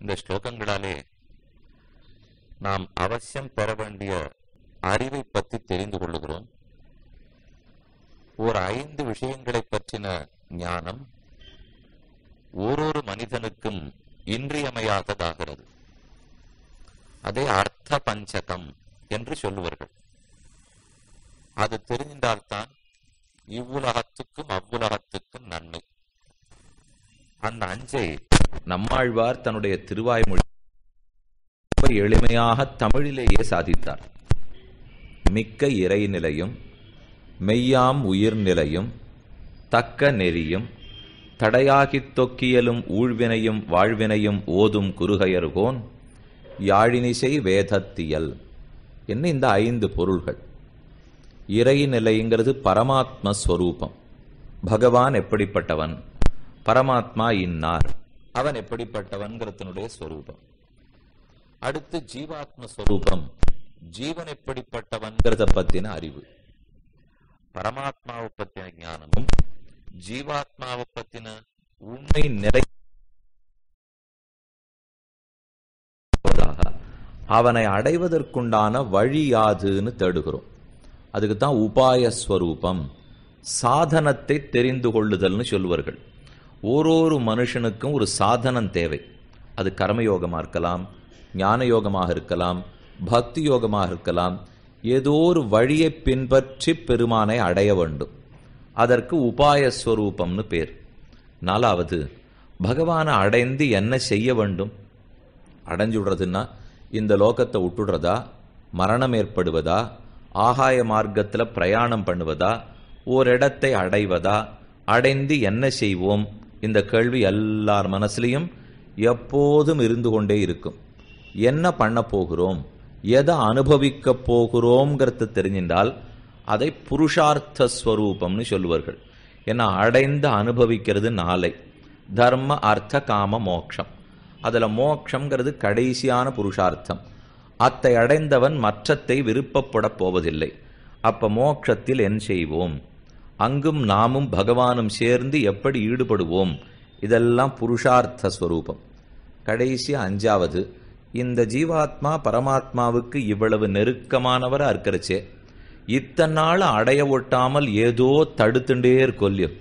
இந்த ஸ்லோகங்களாலே நாம் அவசியம் பெற வேண்டிய அறிவை பற்றி தெரிந்து கொள்ளுகிறோம். ஒரு ஐந்து விஷயங்களை பற்றின ஞானம் ஓரொரு மனிதனுக்கும் இன்றியமையாததாகிறது. அதை அர்த்த பஞ்சகம் என்று சொல்லுவார்கள். அது தெரிந்தால்தான் இவ்வுலகத்துக்கும் அவ்வுலகத்துக்கும் நன்மை. அந்த அஞ்சை நம்மாழ்வார் தன்னுடைய திருவாய்மொழி ரொம்ப எளிமையாக தமிழிலேயே சாதித்தார். மிக்க இறைநிலையும் மெய்யாம் உயிர்நிலையும் தக்க நெறியும் தடையாகித் தொக்கியலும் ஊழ்வினையும் வாழ்வினையும் ஓதும் குறுகையர்கோன் யாழினிசை வேதத்தியல். என்ன இந்த ஐந்து பொருள்கள்? இறைநிலைங்கிறது பரமாத்ம ஸ்வரூபம். பகவான் எப்படிப்பட்டவன்? பரமாத்மா இன்னார். அவன் எப்படிப்பட்டவன்கிறதனுடைய ஸ்வரூபம் அடுத்து ஜீவாத்ம ஸ்வரூபம் ஜீவன் எப்படிப்பட்டவன்கிறத பத்தின அறிவு. பரமாத்மாவை பத்தின ஞானமும் ஜீவாத்மாவை பத்தின உண்மை நிறை அவனை அடைவதற்குண்டான வழி யாதுன்னு தேடுகிறோம். அதுக்கு தான் உபாய ஸ்வரூபம் சாதனத்தை தெரிந்து கொள்ளுதல்னு சொல்வார்கள் ஓரொரு மனுஷனுக்கும் ஒரு சாதனம் தேவை. அது கர்மயோகமாக இருக்கலாம் ஞான யோகமாக இருக்கலாம் பக்தி யோகமாக இருக்கலாம். ஏதோ ஒரு வழியை பின்பற்றி பெருமானை அடைய வேண்டும். அதற்கு உபாய ஸ்வரூபம்னு பேர். நாலாவது பகவானை அடைந்து என்ன செய்ய வேண்டும்? அடைஞ்சுடுறதுன்னா இந்த லோகத்தை விட்டுடுறதா மரணம் ஏற்படுவதா? ஆகாய மார்க்கத்தில் பிரயாணம் பண்ணுவதா? ஓரிடத்தை அடைவதா? அடைந்து என்ன செய்வோம்? இந்த கேள்வி எல்லார் மனசுலையும் எப்போதும் இருந்து கொண்டே இருக்கும். என்ன பண்ண போகிறோம்? எதை அனுபவிக்க போகிறோங்கிறத தெரிஞ்சின்றால் அதை புருஷார்த்த ஸ்வரூபம்னு சொல்லுவார்கள். ஏன்னா அடைந்து அனுபவிக்கிறது நாளை. தர்ம அர்த்த காம மோக்ஷம். அதில் மோக்ஷங்கிறது கடைசியான புருஷார்த்தம். அத்தை அடைந்தவன் மற்றத்தை விருப்பப்படப் போவதில்லை. அப்போ மோக்ஷத்தில் என் செய்வோம்? அங்கும் நாமும் பகவானும் சேர்ந்து எப்படி ஈடுபடுவோம்? இதெல்லாம் புருஷார்த்த ஸ்வரூபம். கடைசி அஞ்சாவது இந்த ஜீவாத்மா பரமாத்மாவுக்கு இவ்வளவு நெருக்கமானவராக இருக்கிறச்சே. இத்தனை நாள் அடைய ஒட்டாமல் ஏதோ தடுத்துட்டே கொல்லியும்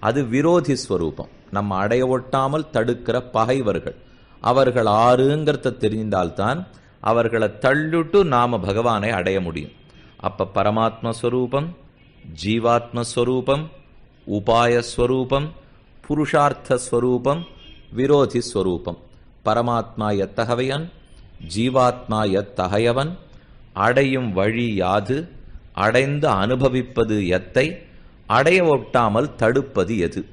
அது விரோதி ஸ்வரூபம். நம்ம அடைய ஒட்டாமல் தடுக்கிற பகைவர்கள். அவர்கள் ஆறுங்கிறத தெரிந்தால்தான் அவர்களை தள்ளிட்டு நாம பகவானை அடைய முடியும். அப்ப பரமாத்மஸ்வரூபம் ஜீவாத்மஸ்வரூபம் ஜீவாத்ம ஸ்வரூபம் விரோதிஸ்வரூபம். விரோதி ஸ்வரூபம் பரமாத்மா எத்தகவையன் ஜீவாத்மா எத்தகையவன் அடையும் வழி யாது அடைந்து அனுபவிப்பது எத்தை அடைய ஒட்டாமல் தடுப்பது எது.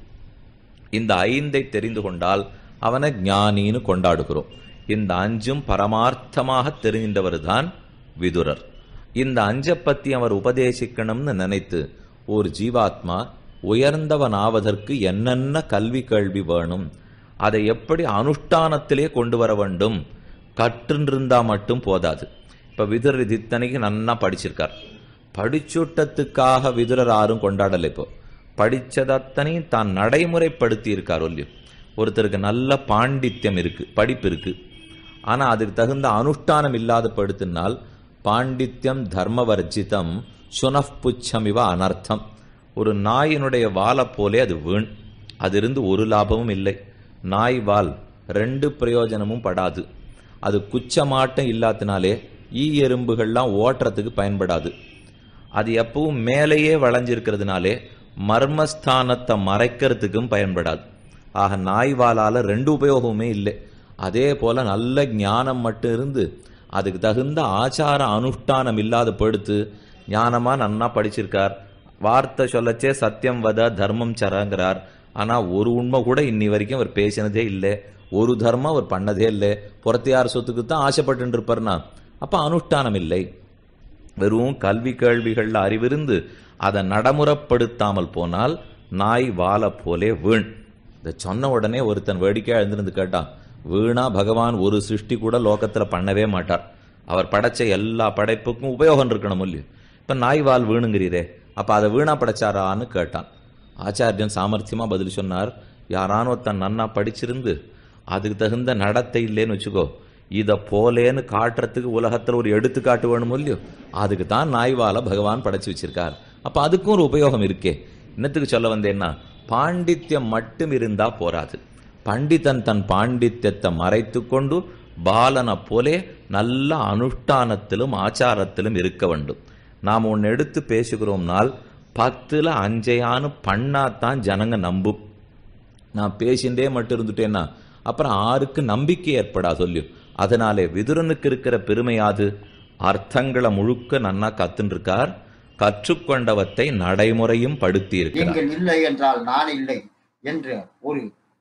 இந்த ஐந்தை தெரிந்து கொண்டால் அவனை ஞானின்னு கொண்டாடுகிறோம். இந்த அஞ்சும் பரமார்த்தமாக தெரிந்தவர் தான் விதுரர். இந்த அஞ்சை பத்தி அவர் உபதேசிக்கணும்னு நினைத்து ஒரு ஜீவாத்மா உயர்ந்தவனாவதற்கு என்னென்ன கல்வி கேள்வி வேணும்? அதை எப்படி அனுஷ்டானத்திலே கொண்டு வர வேண்டும்? கற்றுன்றிருந்தா மட்டும் போதாது. இப்போ விதுரர் இது இத்தனைக்கு நன்னா படிச்சிருக்கார். படிச்சுட்டத்துக்காக விதுரர் யாரும் கொண்டாடலை இப்போ. படித்ததத்தனையும் தான் நடைமுறைப்படுத்தி இருக்கார் ஒல்லியோ. ஒருத்தருக்கு நல்ல பாண்டித்யம் இருக்கு படிப்பு இருக்கு. ஆனால் அதுக்கு தகுந்த அனுஷ்டானம் இல்லாத படுத்தினால் பாண்டித்யம் தர்மவர்ஜிதம் சுனப்புச்சம் இவ அனர்த்தம். ஒரு நாயினுடைய வாலை போலே அது வீண். அதிருந்து ஒரு லாபமும் இல்லை. நாய் வால் ரெண்டு பிரயோஜனமும் படாது. அது குச்சமாட்டம் இல்லாதனாலே ஈ எறும்புகள்லாம் ஓட்டுறதுக்கு பயன்படாது. அது எப்பவும் மேலேயே வளைஞ்சிருக்கிறதுனாலே மர்மஸ்தானத்தை மறைக்கிறதுக்கும் பயன்படாது. ஆக நாய் வாளால் ரெண்டு உபயோகமுமே இல்லை. அதே போல நல்ல ஞானம் மட்டும் இருந்து அதுக்கு தகுந்த ஆச்சார அனுஷ்டானம் இல்லாத படுத்து ஞானமா நன்னா படிச்சிருக்கார். வார்த்தை சொல்லச்சே சத்தியம் வத தர்மம் சரங்கிறார். ஆனா ஒரு உண்மை கூட இன்னி வரைக்கும் அவர் பேசினதே இல்லை. ஒரு தர்மம் அவர் பண்ணதே இல்லை. புறத்தியார் சொத்துக்கு தான் ஆசைப்பட்டு இருப்பார்னா அப்ப அனுஷ்டானம் இல்லை. வெறும் கல்வி கேள்விகள்ல அறிவிருந்து அதை நடைமுறைப்படுத்தாமல் போனால் நாய் வாழ போலே வீண். இதை சொன்ன உடனே ஒருத்தன் வேடிக்கையா எழுந்திருந்து கேட்டான் வீணா பகவான் ஒரு சிருஷ்டி கூட லோகத்துல பண்ணவே மாட்டார். அவர் படைச்ச எல்லா படைப்புக்கும் உபயோகம் இருக்கணும் இல்லையோ? இப்ப நாய் வால் வீணுங்கிறீரே அப்ப அதை வீணா படைச்சாரான்னு கேட்டான். ஆச்சாரியன் சாமர்த்தியமா பதில் சொன்னார் யாரானோ தன் நன்னா படிச்சிருந்து அதுக்கு தகுந்த நடத்தை இல்லைன்னு வச்சுக்கோ இதை போலேன்னு காட்டுறதுக்கு உலகத்தில் ஒரு எடுத்துக்காட்டு வேணும் இல்லையோ அதுக்கு தான் நாய்வால பகவான் படைச்சு வச்சிருக்கார். அப்போ அதுக்கும் ஒரு உபயோகம் இருக்கே. இன்னத்துக்கு சொல்ல வந்தேன்னா பாண்டித்யம் மட்டும் இருந்தா போராது. பண்டிதன் தன் பாண்டித்யத்தை மறைத்து கொண்டு பாலனை போலே நல்ல அனுஷ்டானத்திலும் ஆச்சாரத்திலும் இருக்க வேண்டும். நாம் ஒன்று எடுத்து பேசுகிறோம்னால் பத்தில் அஞ்சையான்னு பண்ணாதான் ஜனங்க நம்பும் நான் பேசிண்டே மட்டும் இருந்துட்டேன்னா அப்புறம் ஆருக்கு நம்பிக்கை ஏற்படா சொல்லியும் அதனாலே விதுரனுக்கு இருக்கிற பெருமையாது அர்த்தங்களை முழுக்க நன்னா கத்துன்னு இருக்கார் கற்றுக்கொண்டவத்தை நடைமுறையும் படுத்தி இருக்கிறார் இல்லை என்றால் நான் இல்லை என்று ஒரு